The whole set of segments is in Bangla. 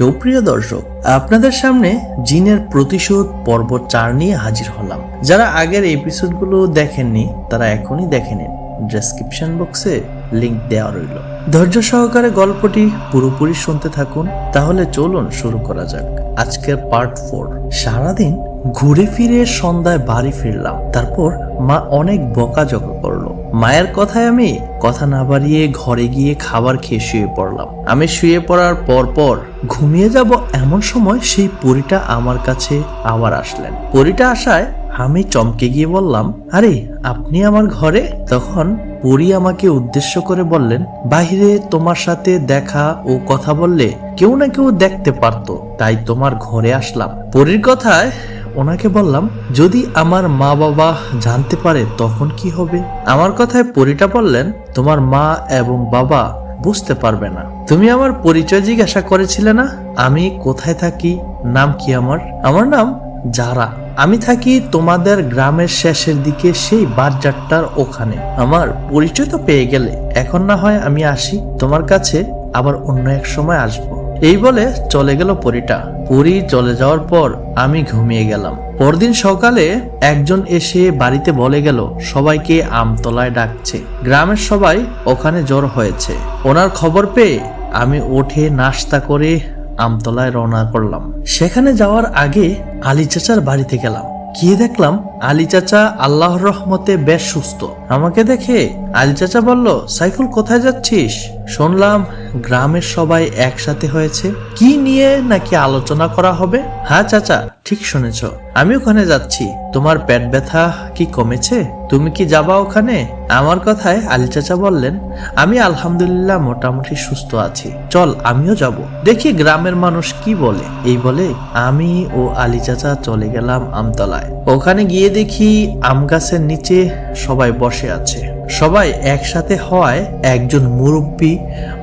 সুপ্রিয় দর্শক, আপনাদের সামনে জিনের প্রতিশোধ পর্ব চার নিয়ে হাজির হলাম। যারা আগের এপিসোডগুলো দেখেননি, তারা এখনই দেখে নিন। ডেসক্রিপশন বক্সে লিংক দেওয়া রইল। ধৈর্য সহকারে গল্পটি পুরোপুরি শুনতে থাকুন, তাহলে চলুন শুরু করা যাক। আজকের পার্ট ফোর সারাদিন ঘুরে ফিরে সন্ধ্যায় বাড়ি ফিরলাম, তারপর মা অনেক বকাঝকা করল। মায়ের কথায় আমি কথা না বাড়িয়ে ঘরে গিয়ে খাবার খেয়ে শুয়ে পড়লাম। আমি শুয়ে পড়ার পর পর ঘুমিয়ে যাব এমন সময় সেই পরীটা আমার কাছে আবার আসলেন। পরীটা আসায় আমি চমকে গিয়ে বললাম, আরে, আপনি আমার ঘরে? তখন পরি আমাকে উদ্দেশ্য করে বললেন, বাহিরে তোমার সাথে দেখা ও কথা বললে কেউ না কেউ দেখতে পারতো, তাই তোমার ঘরে আসলাম। পরীর কথায় ওনাকে বললাম, যদি আমার মা বাবা জানতে পারে তখন কি হবে? আমার কথায় পরীটা বললেন, তোমার মা এবং বাবা বুঝতে পারবে না। তুমি আমার পরিচয় জিজ্ঞাসা করেছিলে না? আমি কোথায় থাকি? নাম কি আমার? আমার নাম যারা আমি থাকি তোমাদের গ্রামের শেষের দিকে সেই বারজারটার ওখানে। আমার পরিচয় তো পেয়ে গেলে। এখন না হয় আমি আসি, তোমার কাছে আবার অন্য এক সময় আসব। এই বলে চলে গেল পরীটা। পরী চলে যাওয়ার পর আমি ঘুমিয়ে গেলাম। পরদিন সকালে একজন এসে বাড়িতে বলে গেল, সবাইকে আমতলায় ডাকছে। গ্রামের সবাই ওখানে জ্বর হয়েছে। ওনার খবর পেয়ে আমি ওঠে নাস্তা করে আমতলায় রওনা করলাম। সেখানে যাওয়ার আগে আলী চাচার বাড়িতে গেলাম। গিয়ে দেখলাম আলী চাচা আল্লাহর রহমতে বেশ সুস্থ। আমাকে দেখে আলী চাচা বলল, সাইফুল, কোথায় যাচ্ছিস? শুনলাম গ্রামের সবাই একসাথে হয়েছে। কি নিয়ে নাকি আলোচনা করা হবে? হ্যাঁ চাচা, ঠিক শুনেছ। আমি ওখানে যাচ্ছি। তোমার পেট ব্যথা কি কমেছে? তুমি কি যাবা ওখানে? আমার কথায় আলী চাচা বললেন, আমি আলহামদুলিল্লাহ মোটামুটি সুস্থ আছি। চল, আমিও যাব। দেখি গ্রামের মানুষ কি বলে। এই বলে আমি ও আলী চাচা চলে গেলাম আমতলায়। ওখানে গিয়ে দেখি আম গাছের নিচে সবাই বসে আছে। সবাই একসাথে হওয়ায় একজন মুরব্বী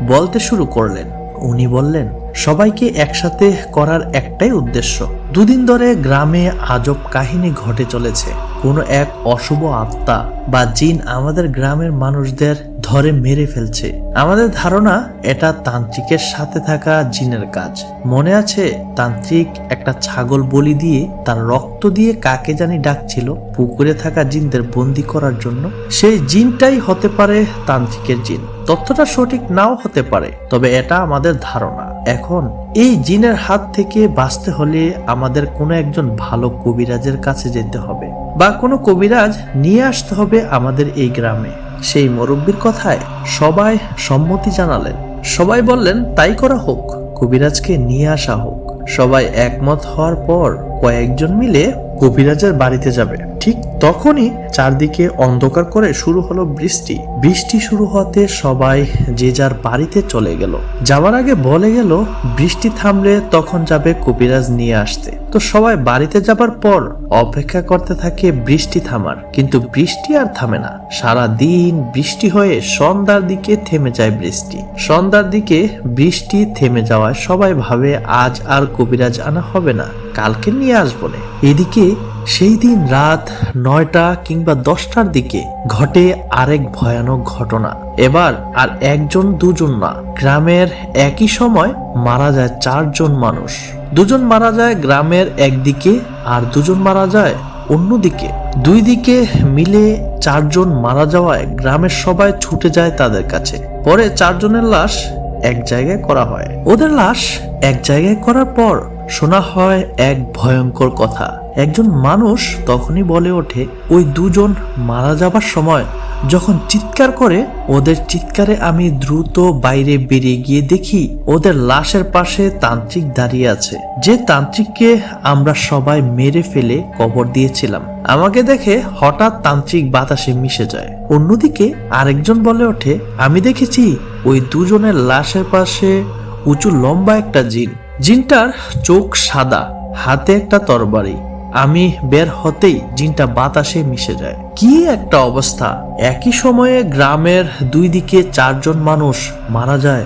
বলতে শুরু করলেন। উনি বললেন, সবাইকে একসাথে করার একটাই উদ্দেশ্য। দুদিন ধরে গ্রামে আজব কাহিনী ঘটে চলেছে। কোনো এক অশুভ আত্মা বা জিন আমাদের গ্রামের মানুষদের ধরে মেরে ফেলছে। আমাদের ধারণা, এটা তান্ত্রিকের সাথে থাকা জিনের কাজ। মনে আছে, তান্ত্রিক একটা ছাগল বলি দিয়ে তার রক্ত দিয়ে কাকে জানি ডাকছিল, পুকুরে থাকা জিনদের বন্দি করার জন্য। সেই জিনটাই হতে পারে তান্ত্রিকের জিন। তথ্যটা সঠিক নাও হতে পারে, তবে এটা আমাদের ধারণা। এখন, এই জিনের হাত থেকে বাঁচতে হলে আমাদের কোনো একজন ভালো কবিরাজের কাছে যেতে হবে। বা কোনো কবিরাজ নিয়ে আসতে হবে আমাদের এই গ্রামে। সেই মুরব্বীর কথায় সবাই সম্মতি জানালেন। সবাই বললেন, তাই করা হোক, কবিরাজকে নিয়ে আসা হোক। সবাই একমত হওয়ার পর কয়েকজন মিলে কবিরাজের বাড়িতে যাবে। ঠিক তখনই চারদিকে অন্ধকার করে শুরু হলো বৃষ্টি। বৃষ্টি শুরু হতে সবাই যে যার বাড়িতে চলে গেল। যাওয়ার আগে বলে গেল, বৃষ্টি থামলে তখন যাবে কবিরাজ নিয়ে আসতে। তো সবাই বাড়িতে যাবার পর অপেক্ষা করতে থাকে বৃষ্টি থামার। কিন্তু বৃষ্টি আর থামে না। সারা দিন বৃষ্টি হয়ে সন্ধ্যার দিকে থেমে যায় বৃষ্টি। সন্ধ্যার দিকে বৃষ্টি থেমে যাওয়ায় সবাই ভাবে, আজ আর কবিরাজ আনা হবে না। কালকে নিয়ে আসব এদিকে সেই দিন রাত নয়টা কিংবা দশটার দিকে ঘটে আরেক ভয়ানক ঘটনা। এবার আর একজন দুজন না, গ্রামের একই সময় মারা যায় চারজন মানুষ। দুজন মারা যায় গ্রামের একদিকে আর দুজন মারা যায় অন্যদিকে। দুই দিকে মিলে চারজন মারা যাওয়ায় গ্রামের সবাই ছুটে যায় তাদের কাছে। পরে চারজনের লাশ এক জায়গায় করা হয়। ওদের লাশ এক জায়গায় করার পর শোনা হয় এক ভয়ঙ্কর কথা। একজন মানুষ তখনই বলে ওঠে, ওই দুজন মারা যাবার সময় যখন চিৎকার করে, ওদের চিৎকারে আমি দ্রুত বাইরে বেরিয়ে গিয়ে দেখি ওদের লাশের পাশে তান্ত্রিক দাঁড়িয়ে আছে। যে তান্ত্রিককে আমরা সবাই মেরে ফেলে কবর দিয়েছিলাম। আমাকে দেখে হঠাৎ তান্ত্রিক বাতাসে মিশে যায়। অন্যদিকে আরেকজন বলে ওঠে, আমি দেখেছি ওই দুজনের লাশের পাশে উঁচু লম্বা একটা জিন। জিনটার চোখ সাদা, হাতে একটা তরবারি। আমি বের হতেই জিনটা বাতাসে মিশে যায়। কি একটা অবস্থা। একই সময়ে গ্রামের দুই দিকে চারজন মানুষ মারা যায়।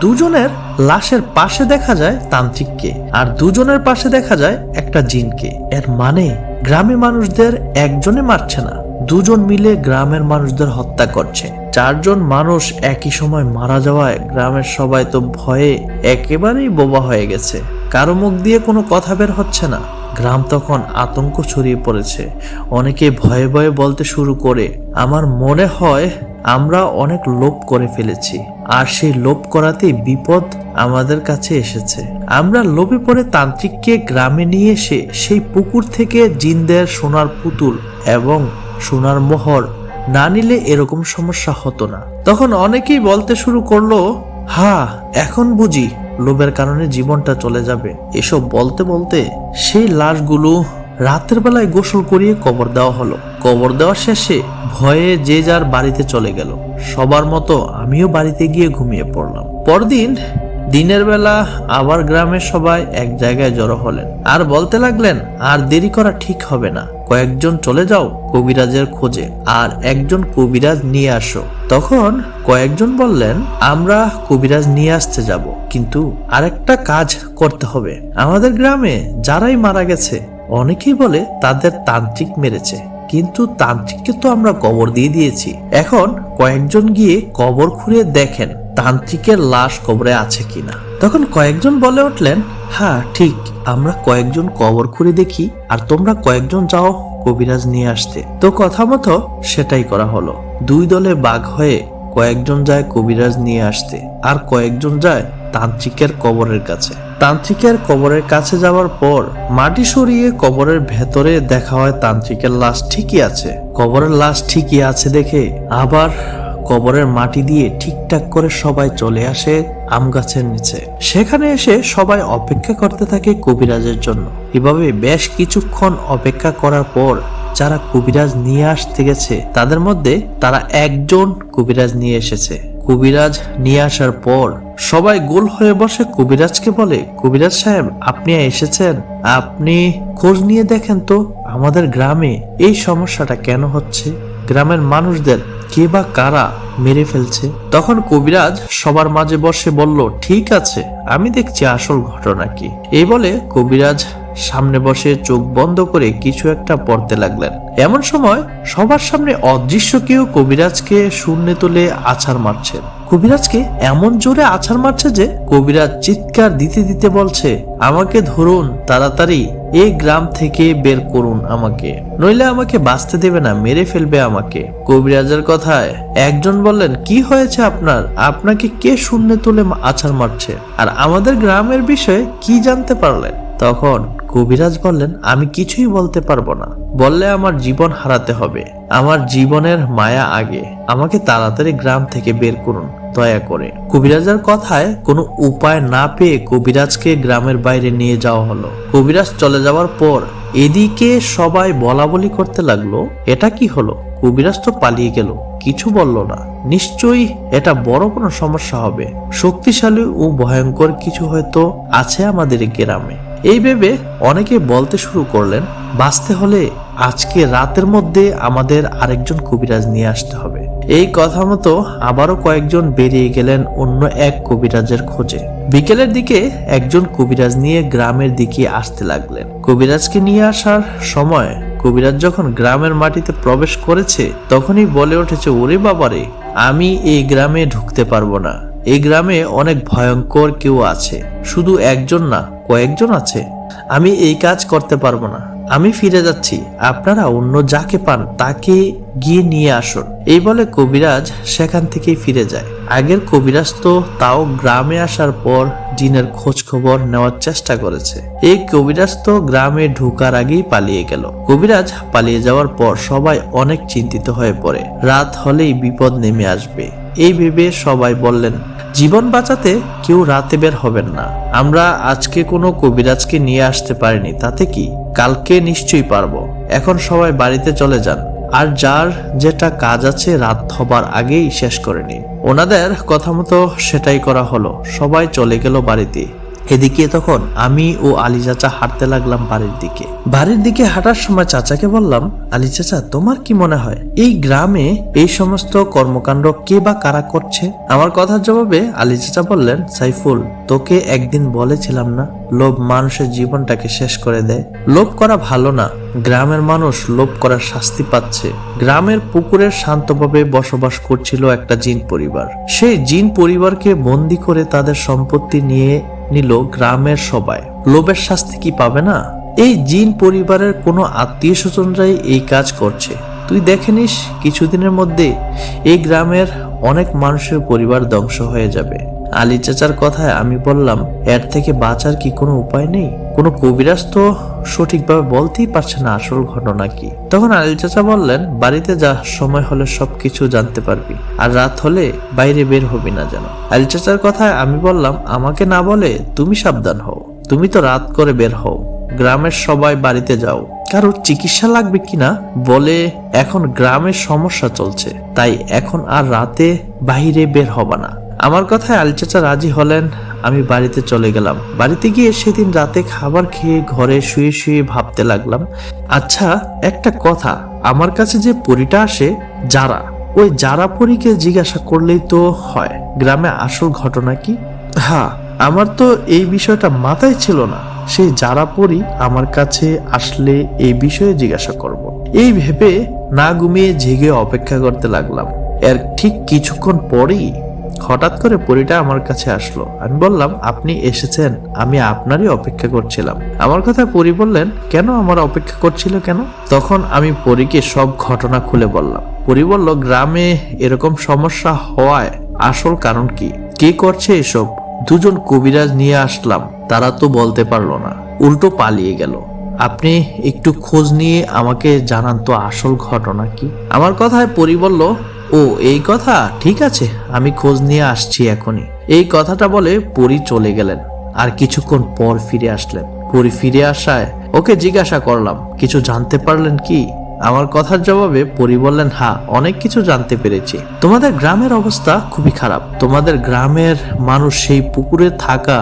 দুজনের লাশের পাশে দেখা যায় তান্ত্রিককে, আর দুজনের পাশে দেখা যায় একটা জিনকে। এর মানে গ্রামে মানুষদের একজনে মারছে না। দুজন মিলে গ্রামের মানুষদের হত্যা করছে। চারজন মানুষ একই সময় মারা যাওয়ায় গ্রামের সবাই তো ভয়ে একেবারেই বোবা হয়ে গেছে। কারও মুখ দিয়ে কোনো কথা বের হচ্ছে না। গ্রাম তখন আতঙ্ক ছড়িয়ে পড়েছে। অনেকে ভয়ে ভয়ে বলতে শুরু করে, আমার মনে হয় আমরা অনেক লোভ করে ফেলেছি, আর সেই লোভ করাতেই বিপদ আমাদের কাছে এসেছে। আমরা লোভে পড়ে তান্ত্রিককে গ্রামে নিয়ে এসে সেই পুকুর থেকে জিন্দের সোনার পুতুল এবং সোনার মোহর না নিলে এরকম সমস্যা হতো না। তখন অনেকেই বলতে শুরু করল, হা, এখন বুঝি লোভের কারণে জীবনটা চলে যাবে। এসব বলতে বলতে সেই লাশগুলো রাতের বেলায় গোসল করিয়ে কবর দেওয়া হলো। কবর দেওয়ার শেষে ভয়ে যে যার বাড়িতে চলে গেল। সবার মতো আমিও বাড়িতে গিয়ে ঘুমিয়ে পড়লাম। পরদিন দিনের বেলা আবার গ্রামের সবাই এক জায়গায় জড়ো হলেন। আর বলতে লাগলেন, আর দেরি করা ঠিক হবে না। কয়েকজন চলে যাও কবিরাজের খোঁজে, আর একজন কবিরাজ নিয়ে আসো। তখন কয়েকজন বললেন, আমরা কবিরাজ নিয়ে আসতে যাব, কিন্তু আরেকটা কাজ করতে হবে। আমাদের গ্রামে যারাই মারা গেছে, অনেকেই বলে তাদের তান্ত্রিক মেরেছে, কিন্তু তান্ত্রিককে তো আমরা কবর দিয়ে দিয়েছি। এখন কয়েকজন গিয়ে কবর খুঁড়ে দেখেন তান্ত্রিকের লাশ কবরে আছে কিনা। তখন কয়েকজন বলে উঠলেন হ্যাঁ ঠিক, আমরা কয়েকজন কবর খুঁড়ে দেখি আর তোমরা কয়েকজন যাও কবিরাজ নিয়ে আসতে। তো কথা মতো সেটাই করা হলো। দুই দলে বাঘ হয়ে কয়েকজন যায় কবিরাজ নিয়ে আসতে আর কয়েকজন যায় তান্ত্রিকের কবরের কাছে। তান্ত্রিকের কবরের কাছে যাওয়ার পর মাটি সরিয়ে কবরের ভেতরে দেখা হয় তান্ত্রিকের লাশ ঠিকই আছে। কবরের লাশ ঠিকই আছে দেখে আবার কবরের মাটি দিয়ে ঠিকঠাক করে সবাই চলে আসে আম গাছের নিচে। সেখানে এসে সবাই অপেক্ষা করতে থাকে কবিরাজের জন্য। এভাবে বেশ কিছুক্ষণ অপেক্ষা করার পর যারা কবিরাজ নিয়ে আসতে গেছে, তাদের মধ্যে তারা একজন কবিরাজ নিয়ে এসেছে। কবিরাজ নিয়ে আসার পর সবাই গোল হয়ে বসে কবিরাজকে বলে, কবিরাজ সাহেব, আপনি এসেছেন? আপনি খোঁজ নিয়ে দেখেন তো আমাদের গ্রামে এই সমস্যাটা কেন হচ্ছে? গ্রামের মানুষদের কে বা কারা মেরে ফেলছে? তখন কবিরাজ সবার মাঝে বসে বলল, ঠিক আছে, আমি দেখছি আসল ঘটনা কি। এই বলে কবিরাজ সামনে বসে চোখ বন্ধ করে কিছু একটা পড়তে লাগলেন। এমন সময় সবার সামনে অদৃশ্য কেউ কবিরাজকে শূন্যে তুলে আছাড় মারছেন। কবিরাজকে এমন জোরে আছাড় মারছে যে কবিরাজ চিৎকার দিতে দিতে বলছে, আমাকে ধরুন, তাড়াতাড়ি, এই গ্রাম থেকে বের করুন আমাকে। নইলে আমাকে বাঁচতে দেবে না, মেরে ফেলবে আমাকে। কবিরাজের কথায় একজন বললেন, কি হয়েছে আপনার? আপনাকে কে শূন্য তুলে আছাড় মারছে? আর আমাদের গ্রামের বিষয়ে কি জানতে পারলেন? তখন কবিরাজ বললেন, আমি কিছুই বলতে পারব না। বললে আমার জীবন হারাতে হবে। আমার জীবনের মায়া আগে। আমাকে তাড়াতাড়ি গ্রাম থেকে বের করুন, দয়া করে। কবিরাজের কথায় কোনো উপায় না পেয়ে কবিরাজকে গ্রামের বাইরে নিয়ে যাওয়া হলো। কবিরাজ চলে যাওয়ার পর এদিকে সবাই বলা বলি করতে লাগল, এটা কি হলো? কবিরাজ তো পালিয়ে গেল, কিছু বলল না। নিশ্চয়ই এটা বড় কোনো সমস্যা হবে। শক্তিশালী ও ভয়ঙ্কর কিছু হয়তো আছে আমাদের গ্রামে। এই ভেবে অনেকে বলতে শুরু করলেন, বাঁচতে হলে আজকে রাতের মধ্যে আমাদের আরেকজন কবিরাজ নিয়ে আসতে হবে। এই কথা মতো আবারও কয়েকজন বেরিয়ে গেলেন অন্য এক কবিরাজের খোঁজে। বিকেলের দিকে একজন কবিরাজ নিয়ে গ্রামের দিকে আসতে লাগলেন। কবিরাজকে নিয়ে আসার সময় কবিরাজ যখন গ্রামের মাটিতে প্রবেশ করেছে, তখনই বলে উঠেছে, ওরে বাবারে, আমি এই গ্রামে ঢুকতে পারব না। এই গ্রামে অনেক ভয়ঙ্কর কেউ আছে। শুধু একজন না কয়েকজন আছে। আমি এই কাজ করতে পারব না। আমি ফিরে যাচ্ছি। আপনারা অন্য যাকে পান তাকে গিয়ে নিয়ে আসুন। এই বলে কবিরাজ সেখান থেকেই ফিরে যায়। আগের কবিরাজ তো তাও গ্রামে আসার পর জিনের খোঁজ খবর নেওয়ার চেষ্টা করেছে। এই কবিরাজ তো গ্রামে ঢোকার আগেই পালিয়ে গেল। কবিরাজ পালিয়ে যাওয়ার পর সবাই অনেক চিন্তিত হয়ে পড়ে। রাত হলেই বিপদ নেমে আসবে। এই ভেবে সবাই বললেন, জীবন বাঁচাতে কেউ রাতে বের হবেন না। আমরা আজকে কোনো কবিরাজকে নিয়ে আসতে পারিনি, তাতে কি? কালকে নিশ্চয়ই পারব। এখন সবাই বাড়িতে চলে যান। আর যার যেটা কাজ আছে রাত হবার আগেই শেষ করে নিন। ওনাদের কথা মতো সেটাই করা হলো। সবাই চলে গেল বাড়িতে। এদিকে তখন আমি ও আলী চাচা হাঁটতে লাগলাম বাড়ির দিকে। বাড়ির দিকে হাঁটার সময় চাচাকে বললাম, আলী চাচা, তোমার কি মনে হয়, এই গ্রামে এই সমস্ত কর্মকাণ্ড কে বা কারা করছে? আমার কথার জবাবে আলী চাচা বললেন, সাইফুল, তোকে একদিন বলেছিলাম না, লোভ মানুষের জীবনটাকে শেষ করে দেয় লোভ করা ভালো না, গ্রামের মানুষ লোভ করার শাস্তি পাচ্ছে। গ্রামের পুকুরের শান্তভাবে বসবাস করছিল একটা জিন পরিবার। সেই জিন পরিবারকে বন্দি করে তাদের সম্পত্তি নিয়ে নিল গ্রামের সবাই। লোভের শাস্তি কি পাবে না? এই জিন পরিবারের কোনো আত্মীয় স্বজনরাই এই কাজ করছে। তুই দেখে নিস, কিছুদিনের মধ্যে এই গ্রামের অনেক মানুষের পরিবার ধ্বংস হয়ে যাবে। আলী চাচার কথায় আমি বললাম, এর থেকে বাঁচার কি কোনো উপায় নেই? কোনো কবিরাজ তো সঠিকভাবে বলতেই পারছে না আসল ঘটনা কি? তখন আলী চাচা বললেন, বাড়িতে যা সময় হলে সবকিছু জানতে পারবি, আর রাত হলে বাইরে বের হবি না যেন। আলী চাচার কথায় আমি বললাম, আমাকে না বলে তুমি সাবধান হও। তুমি তো রাত করে বের হও। গ্রামের সবাই বাড়িতে যাও। কারোর চিকিৎসা লাগবে কিনা বলে এখন গ্রামের সমস্যা চলছে। তাই এখন আর রাতে বাইরে বের হবা না। আমার কথায় আলী চাচা রাজি হলেন, আমি বাড়িতে চলে গেলাম। বাড়িতে গিয়ে সেদিন রাতে খাবার খেয়ে ঘরে শুয়ে শুয়ে ভাবতে লাগলাম আচ্ছা একটা কথা, আমার কাছে যে পরিটা আসে, যারা, ওই যারা পরীকে জিজ্ঞাসা করলেই তো হয়, গ্রামে আসল ঘটনা কি? হ্যাঁ আমার তো এই বিষয়টা মাথায় ছিল না, সেই যারা পড়ি আমার কাছে আসলে এই বিষয়ে জিজ্ঞাসা করব। এই ভেবে না ঘুমিয়ে জেগে অপেক্ষা করতে লাগলাম। এর ঠিক কিছুক্ষণ পরেই হঠাৎ করে পরীটা আমার কাছে আসলো। আমি বললাম, আপনি এসেছেন, আমি আপনারই অপেক্ষা করছিলাম। আমার কথা পরি বললেন, কেন আমার অপেক্ষা করছিল কেন? তখন আমি পরীকে সব ঘটনা খুলে বললাম। পরি বলল, গ্রামে এরকম সমস্যা হওয়ায় আসল কারণ কি? কে করছে এসব? দুজন কবিরাজ নিয়ে আসলাম, তারা তো বলতে পারল না। উল্টো পালিয়ে গেল। আপনি একটু খোঁজ নিয়ে আমাকে জানান তো আসল ঘটনা কি? আমার কথায় পরি বলল ও, এই কথা? ঠিক আছে, আমি খোঁজ নিয়ে আসছি এখনই। এই কথাটা বলে পরি চলে গেলেন আর কিছুক্ষণ পর ফিরে আসলেন। পরি ফিরে আসায় ওকে জিজ্ঞাসা করলাম, কিছু জানতে পারলেন কি? আমার কথার জবাবে পরি বললেন হ্যাঁ অনেক কিছু জানতে পেরেছি। তোমাদের গ্রামের অবস্থা খুবই খারাপ। তোমাদের গ্রামের মানুষ সেই পুকুরে থাকা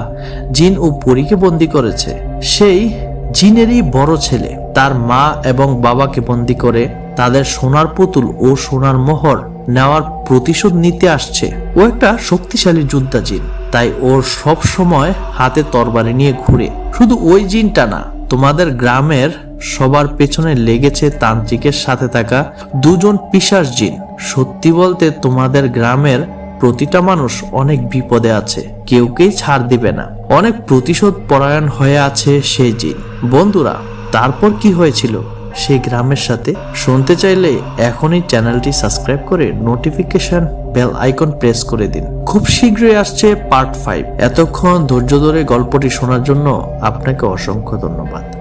জিন ও পরীকে বন্দি করেছে। সেই জিনেরই বড় ছেলে। তার মা এবং বাবাকে বন্দি করে তাদের সোনার পুতুল ও সোনার মোহর নেওয়ার প্রতিশোধ নিতে আসছে। ও একটা শক্তিশালী যোদ্ধা জিন, তাই ওর সব সময় হাতে তরবারি নিয়ে ঘুরে। শুধু ওই জিনটা না, তোমাদের গ্রামের সবার পেছনে লেগেছে তান্ত্রিকের সাথে থাকা দুজন পিসাস জিন। সত্যি বলতে তোমাদের গ্রামের প্রতিটা মানুষ অনেক বিপদে আছে কেউকেই ছাড় দিবে না। অনেক প্রতিশোধ পরায়ণ হয়ে আছে সেই জিন। বন্ধুরা, তারপর কি হয়েছিল? সেই গ্রামের সাথে। শুনতে চাইলে এখনই চ্যানেলটি সাবস্ক্রাইব করে নোটিফিকেশন বেল আইকন প্রেস করে দিন। খুব শীঘ্রই আসছে পার্ট ফাইভ এতক্ষণ ধৈর্য ধরে গল্পটি শোনার জন্য আপনাকে অসংখ্য ধন্যবাদ।